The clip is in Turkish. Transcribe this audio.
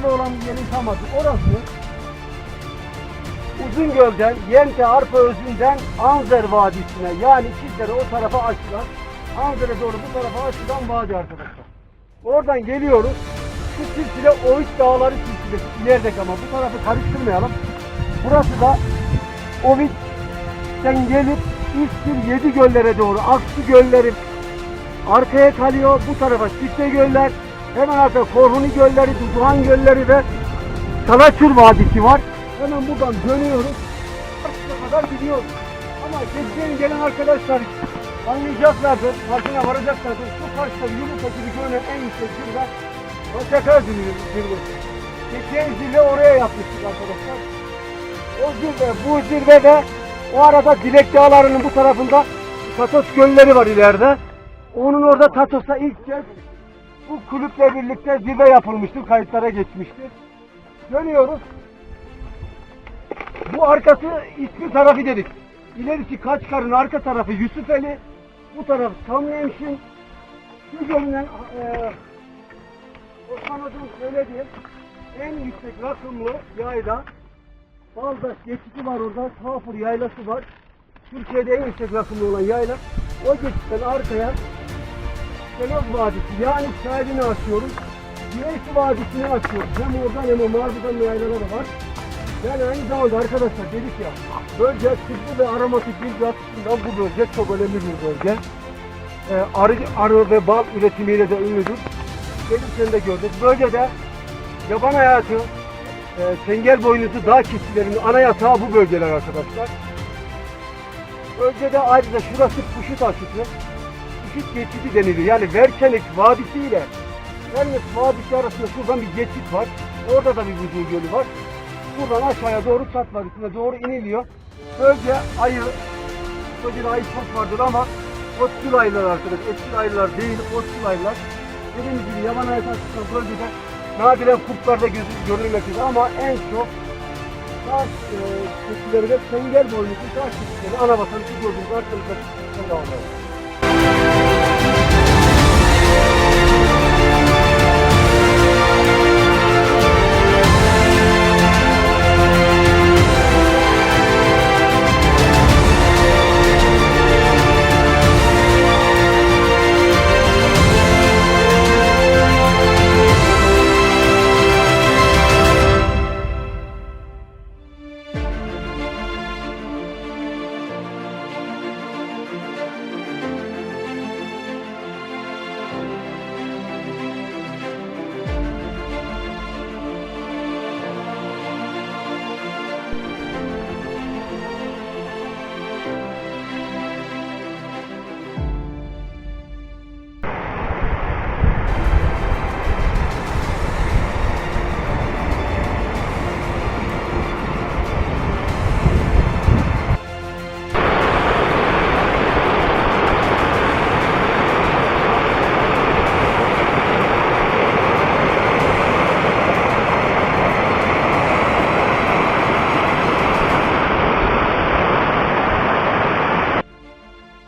yararlı olan yeri tam adı. Orası Uzungöl'den, Yente Arpa Özü'nden Anzer Vadisi'ne yani Çizlere o tarafa açılan Anzer'e doğru bu tarafa açılan vadi arkadaşlar. Oradan geliyoruz. Şu silsile Oğuz Dağları silsilesi. İlerideki ama bu tarafı karıştırmayalım. Burası da Ovik'ten gelip İskil Yedi Göllere doğru Aksu Gölleri arkaya kalıyor. Bu tarafa Çifte Göller, hemen arkada Korhuni Gölleri, Duduhan Gölleri ve Salaçur Vadisi var. Hemen buradan dönüyoruz. Karşıya kadar gidiyoruz. Ama geçen gelen arkadaşlar anlayacaklardır, farkına varacaklardır. Şu karşıda yumurta gibi görünen en yüksek zirve Başakar zirvesi. Geçen zirve oraya yapmıştık arkadaşlar. O zirve, bu zirve de o arada Dilek Dağları'nın bu tarafında Tatos Gölleri var ileride. Onun orada Tatos'a ilk kez bu kulüple birlikte zirve yapılmıştır, kayıtlara geçmiştir. Dönüyoruz. Bu arkası İskil tarafı dedik. İlerisi Kaçkar'ın arka tarafı Yusufeli. Bu taraf Samyemşin. Şu görünen eee Osman Hocam söyledi. En yüksek rakımlı yayla Baldaş geçidi var orada. Safur yaylası var. Türkiye'de en yüksek rakımlı olan yayla. O geçitten arkaya Senoz Vadisi yani sahilini açıyoruz. Güneşli Vadisi'ni açıyoruz. Hem oradan hem o Marbudan yaylaları var. Yani aynı zamanda arkadaşlar dedik ya bölge tıbbi ve aromatik bilgi açısından bu bölge çok önemli bir bölge. Ee, arı, arı ve bal üretimiyle de ünlüdür. Gelirken de gördük. Bölgede yaban hayatı, e, çengel boynuzu dağ keçilerinin ana yatağı bu bölgeler arkadaşlar. Bölgede ayrıca şurası Kuşut Aşısı. Kuşut geçidi deniliyor. Yani Verkenik Vadisi ile Verkenik Vadisi arasında şuradan bir geçit var. Orada da bir Buzul Gölü var. Buradan aşağıya doğru Çat Vadisi'ne doğru iniliyor. Bölge ayı, bölgede ayı çok vardır ama otçul ayılar arkadaş. Etçil ayılar değil, otçul ayılar. Dediğimiz gibi yaban hayatı açısından bölgede nadiren kurtlarda görülmektedir ama en çok Taş e, keçileri ve çengel boynuzu taş keçileri ana vatanı gördüğümüz arkadaşlar.